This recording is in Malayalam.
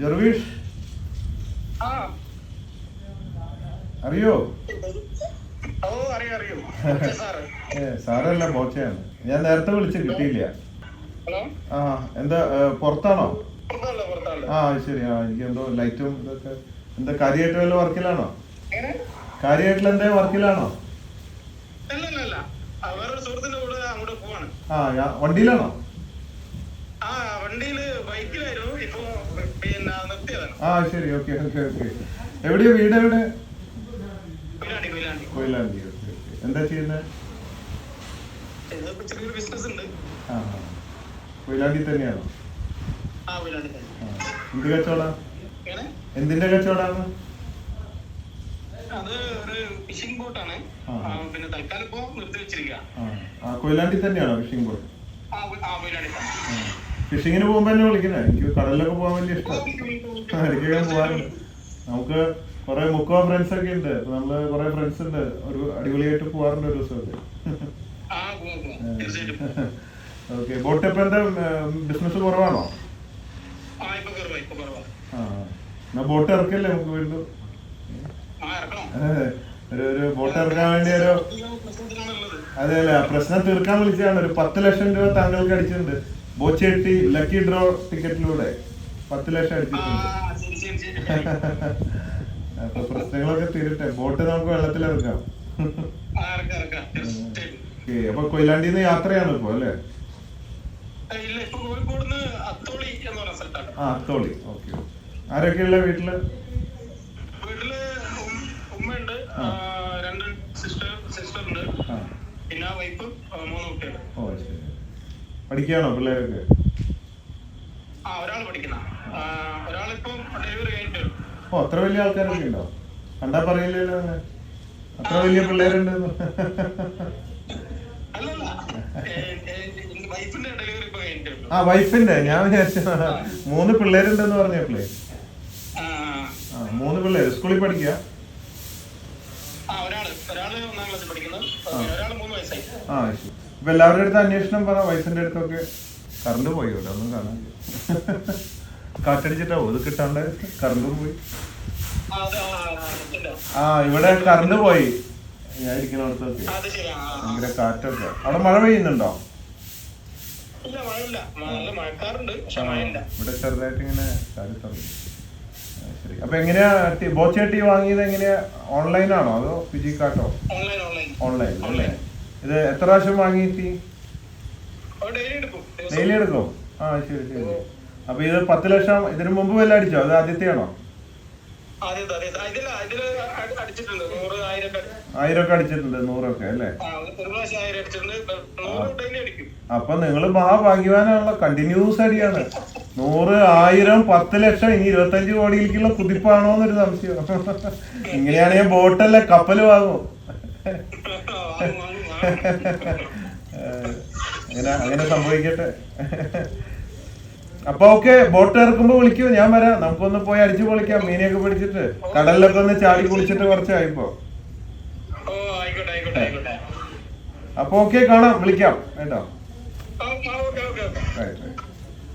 ജെർവീഷ്? അറിയോ? സാറല്ല ബോച്ചയാണ്. ഞാൻ നേരത്തെ വിളിച്ച് കിട്ടിയില്ല. ആ എന്താ പുറത്താണോ? ആ ശരി. ആ എനിക്ക് എന്തോ ലൈറ്റും ഇതൊക്കെ. എന്താ കാര്യമായിട്ട് വല്ല വർക്കിലാണോ? കാര്യമായിട്ടുള്ള എന്താ വർക്കിലാണോ? ആ, വണ്ടിയിലാണോ? ആ ആ ശരി. Okay okay okay. എവിടെയാ വീട് എവിടെ? കൊയിലാണ്ടി എന്താ ചെയ്യുന്നത്. കൊയിലാണ്ടി തന്നെയാണോ. എന്ത് കച്ചവടം? എന്തിന്റെ കച്ചവടാണ്? അത് ഒരു ഫിഷിംഗ് ബോട്ടാണ് പിന്നെ തൽക്കാലം ഇപ്പൊ നിർത്തി വെച്ചിരിക്കുക ആ ആ കൊയിലാണ്ടി തന്നെയാണോ ഫിഷിംഗ് ബോട്ട് ആ കൊ- ആ കൊയിലാണ്ടി തന്നെ. ഫിഷിങ്ങിന് പോകുമ്പോ തന്നെ വിളിക്കുന്നത് എനിക്ക് കടലിലൊക്കെ പോകാൻ വലിയ ഇഷ്ടമാണ് ഇടയ്ക്കൊക്കെ പോകാറുണ്ട് നമുക്ക് കുറെ മുക്കോ ഫ്രണ്ട്സ് ഒക്കെ ഉണ്ട്. അപ്പൊ നമ്മൾ കുറെ ഫ്രണ്ട്സ് ഉണ്ട്. ഒരു അടിപൊളിയായിട്ട് പോവാറുണ്ട് ഒരു ദിവസമൊക്കെ. ഓക്കെ. ബോട്ട് ഇപ്പൊ എന്താ ബിസിനസ് കുറവാണോ? ആ എന്നാ ബോട്ട് ഇറക്കല്ലേ നമുക്ക് വീണ്ടും? ഒരു ഒരു ബോട്ട് ഇറക്കാൻ വേണ്ടി ഒരു അതെ അല്ലേ. പ്രശ്നം തീർക്കാൻ വിളിച്ചതാണ്. ഒരു പത്ത് ലക്ഷം രൂപ താങ്കൾക്ക് അടിച്ചിട്ടുണ്ട്. ബോച്ചേട്ടി ലക്കി ഡ്രോ ടിക്കറ്റിലൂടെ പത്ത് ലക്ഷം അടിച്ചിട്ടുണ്ട്. അപ്പൊ പ്രശ്നങ്ങളൊക്കെ തീരട്ടെ. ബോട്ട് നമുക്ക് വെള്ളത്തിൽ ഇറക്കാം അപ്പൊ കൊയിലാണ്ടിന്ന് യാത്രയാണ് ഇപ്പൊ അല്ലേ? ആ അത്തോളി. ഓക്കെ ആരൊക്കെയുള്ള വീട്ടിൽ? വീട്ടിൽ ഉമ്മയുണ്ട്. രണ്ട് സിസ്റ്റർ സിസ്റ്റർ ഉണ്ട് പിന്നെ വൈഫ് മൂന്ന് കുട്ടികൾ ഓ ശരി. പഠിക്കുകയാണോ പിള്ളേരൊക്കെ? ഓ അത്ര വലിയ ആൾക്കാരൊക്കെ ഉണ്ടോ? കണ്ടാ പറയില്ലല്ലോ അത്ര വലിയ പിള്ളേരുണ്ട് ആ വൈഫിന്റെ. ഞാൻ വിചാരിച്ചു മൂന്ന് പിള്ളേരുണ്ടെന്ന് പറഞ്ഞപ്പോഴേ. ആ മൂന്ന് പിള്ളേര്. സ്കൂളിൽ പഠിക്കുക? ആ ശരി. ഇപ്പൊ എല്ലാവരുടെ അടുത്ത് അന്വേഷണം പറ വൈഫിന്റെ അടുത്തൊക്കെ. കറണ്ട് പോയി ഇവിടെ ഒന്നും കാണാൻ കാറ്റടിച്ചിട്ടാവും ഇത് കിട്ടാണ്ട് കറണ്ട് പോയി. ആ, ഇവിടെ കറണ്ട് പോയി. ഞാൻ ഇരിക്കുന്ന അടുത്തൊക്കെ. ഭയങ്കര കാറ്റൊക്കെ. അവിടെ മഴ പെയ്യുന്നുണ്ടോ? ഇവിടെ ചെറുതായിട്ട് ഇങ്ങനെ ചാരി തുടങ്ങി. ശരി. അപ്പൊ എങ്ങനെയാ ടി- വാങ്ങിയത് എങ്ങനെയാ? ഓൺലൈനാണോ അതോ ഫിജിക്കാട്ടോ ഓൺലൈൻ അല്ലേ? ഓൺലൈൻ ഇത് എത്ര പ്രാവശ്യം വാങ്ങിയിട്ട്? ഡെയിലി എടുക്കും. ആ ശരി ശരി അപ്പൊ ഇത് പത്ത് ലക്ഷം ഇതിനു മുമ്പ് വല്ല അടിച്ചോ? അത് ആദ്യത്തെയാണോ? ഇതില്ല ഇതിൽ അടി- അടിച്ചിട്ടുണ്ട്. നൂറൊക്കെ അല്ലേ? അപ്പൊ നിങ്ങൾ മഹാഭാഗ്യവാനാണല്ലോ. കണ്ടിന്യൂസ് അടിയാണ്. നൂറ് ആയിരം പത്ത് ലക്ഷം ഇനി ഇരുപത്തഞ്ച് കോടിയിലേക്കുള്ള കുതിപ്പാണോ എന്നൊരു സംശയം. ഇങ്ങനെയാണെങ്കിൽ ബോട്ടല്ല കപ്പൽ വാങ്ങും. അങ്ങനെ അങ്ങനെ സംഭവിക്കട്ടെ. അപ്പൊ ഓക്കെ ബോട്ട് ഇറക്കുമ്പോ വിളിക്കൂ. ഞാൻ വരാം. നമുക്കൊന്ന് പോയി അടിച്ചു പൊളിക്കാം. മീനെയൊക്കെ പിടിച്ചിട്ട്. കടലിലൊക്കെ ഒന്ന് ചാടി കുളിച്ചിട്ട് കുറച്ചായിപ്പോ. അപ്പൊ ഓക്കെ കാണാം. വിളിക്കാം. കേട്ടോ? Right right